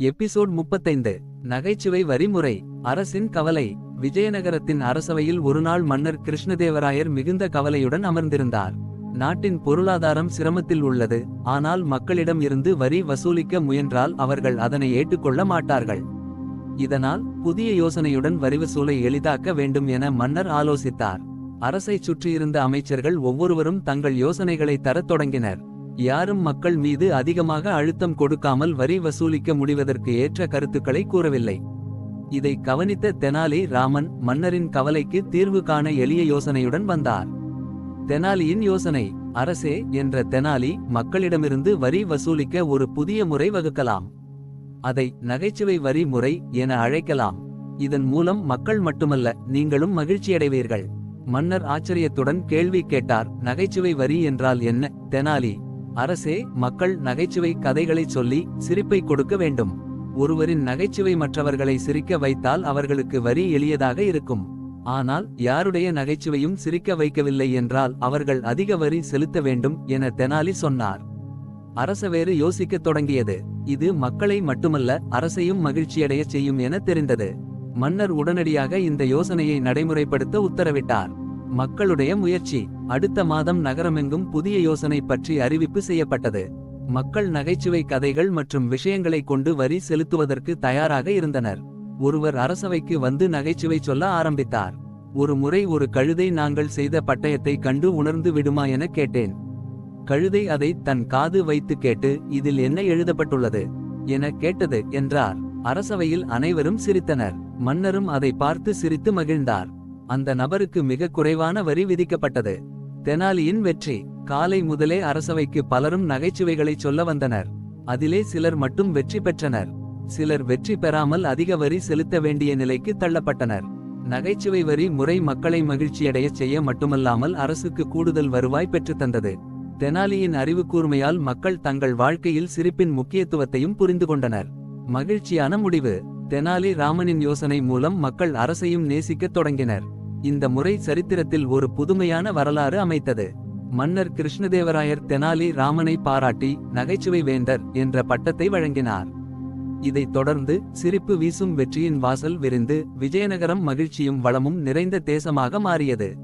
Episode முப்பத்தைந்து. நகைச்சுவை வரிமுறை. அரசின் கவலை. விஜயநகரத்தின் அரசவையில் ஒருநாள் மன்னர் கிருஷ்ணதேவராயர் மிகுந்த கவலையுடன் அமர்ந்திருந்தார். நாட்டின் பொருளாதாரம் சிரமத்தில் உள்ளது. ஆனால் மக்களிடம் இருந்து வரி வசூலிக்க முயன்றால் அவர்கள் அதனை ஏற்றுக்கொள்ள மாட்டார்கள். இதனால் புதிய யோசனையுடன் வரி வசூலை எளிதாக்க வேண்டும் என மன்னர் ஆலோசித்தார். அரசை சுற்றியிருந்த அமைச்சர்கள் ஒவ்வொருவரும் தங்கள் யோசனைகளை தரத் தொடங்கினர். யாரும் மக்கள் மீது அதிகமாக அழுத்தம் கொடுக்காமல் வரி வசூலிக்க முடிவதற்கு ஏற்ற கருத்துக்களை கூறவில்லை. இதை கவனித்த தெனாலி ராமன் மன்னரின் கவலைக்கு தீர்வு காண எளிய யோசனையுடன் வந்தார். தெனாலியின் யோசனை அரசே என்ற தெனாலி மக்களிடமிருந்து வரி வசூலிக்க ஒரு புதிய முறை வகுக்கலாம். அதை நகைச்சுவை வரி முறை என அழைக்கலாம். இதன் மூலம் மக்கள் மட்டுமல்ல நீங்களும் மகிழ்ச்சியடைவீர்கள். மன்னர் ஆச்சரியத்துடன் கேள்வி கேட்டார் நகைச்சுவை வரி என்றால் என்ன? தெனாலி அரசே மக்கள் நகைச்சுவை கதைகளைச் சொல்லி சிரிப்பை கொடுக்க வேண்டும். ஒருவரின் நகைச்சுவை மற்றவர்களை சிரிக்க வைத்தால் அவர்களுக்கு வரி எளியதாக இருக்கும். ஆனால் யாருடைய நகைச்சுவையும் சிரிக்க வைக்கவில்லை என்றால் அவர்கள் அதிக வரி செலுத்த வேண்டும் என தெனாலி சொன்னார். அரசவேறு யோசிக்கத் தொடங்கியது. இது மக்களை மட்டுமல்ல அரசையும் மகிழ்ச்சியடையச் செய்யும் என தெரிந்தது. மன்னர் உடனடியாக இந்த யோசனையை நடைமுறைப்படுத்த உத்தரவிட்டார். மக்களுடைய முயற்சி. அடுத்த மாதம் நகரமெங்கும் புதிய யோசனை பற்றி அறிவிப்பு செய்யப்பட்டது. மக்கள் நகைச்சுவை கதைகள் மற்றும் விஷயங்களை கொண்டு வரி செலுத்துவதற்கு தயாராக இருந்தனர். ஒருவர் அரசவைக்கு வந்து நகைச்சுவை சொல்ல ஆரம்பித்தார். ஒரு முறை ஒரு கழுதை நாங்கள் செய்த பட்டயத்தை கண்டு உணர்ந்து விடுமா என கேட்டேன். கழுதை அதை தன் காது வைத்து கேட்டு இதில் என்ன எழுதப்பட்டுள்ளது என கேட்டது என்றார். அரசவையில் அனைவரும் சிரித்தனர். மன்னரும் அதை பார்த்து சிரித்து மகிழ்ந்தார். அந்த நபருக்கு மிக குறைவான வரி விதிக்கப்பட்டது. தெனாலியின் வெற்றி. காலை முதலே அரசவைக்கு பலரும் நகைச்சுவைகளைச் சொல்ல வந்தனர். அதிலே சிலர் மட்டும் வெற்றி பெற்றனர். சிலர் வெற்றி பெறாமல் அதிக வரி செலுத்த வேண்டிய நிலைக்கு தள்ளப்பட்டனர். நகைச்சுவை வரி முறை மக்களை மகிழ்ச்சியடையச் செய்ய மட்டுமல்லாமல் அரசுக்கு கூடுதல் வருவாய் பெற்றுத்தந்தது தெனாலியின் அறிவு கூர்மையால் மக்கள் தங்கள் வாழ்க்கையில் சிரிப்பின் முக்கியத்துவத்தையும் புரிந்து கொண்டனர். மகிழ்ச்சியான முடிவு. தெனாலி ராமனின் யோசனை மூலம் மக்கள் அரசையும் நேசிக்கத் தொடங்கினர். இந்த முறை சரித்திரத்தில் ஒரு புதுமையான வரலாறு அமைத்தது. மன்னர் கிருஷ்ணதேவராயர் தெனாலி ராமனை பாராட்டி நகைச்சுவை வேந்தர் என்ற பட்டத்தை வழங்கினார். இதைத் தொடர்ந்து சிரிப்பு வீசும் வெற்றியின் வாசல் விரிந்து விஜயநகரம் மகிழ்ச்சியும் வளமும் நிறைந்த தேசமாக மாறியது.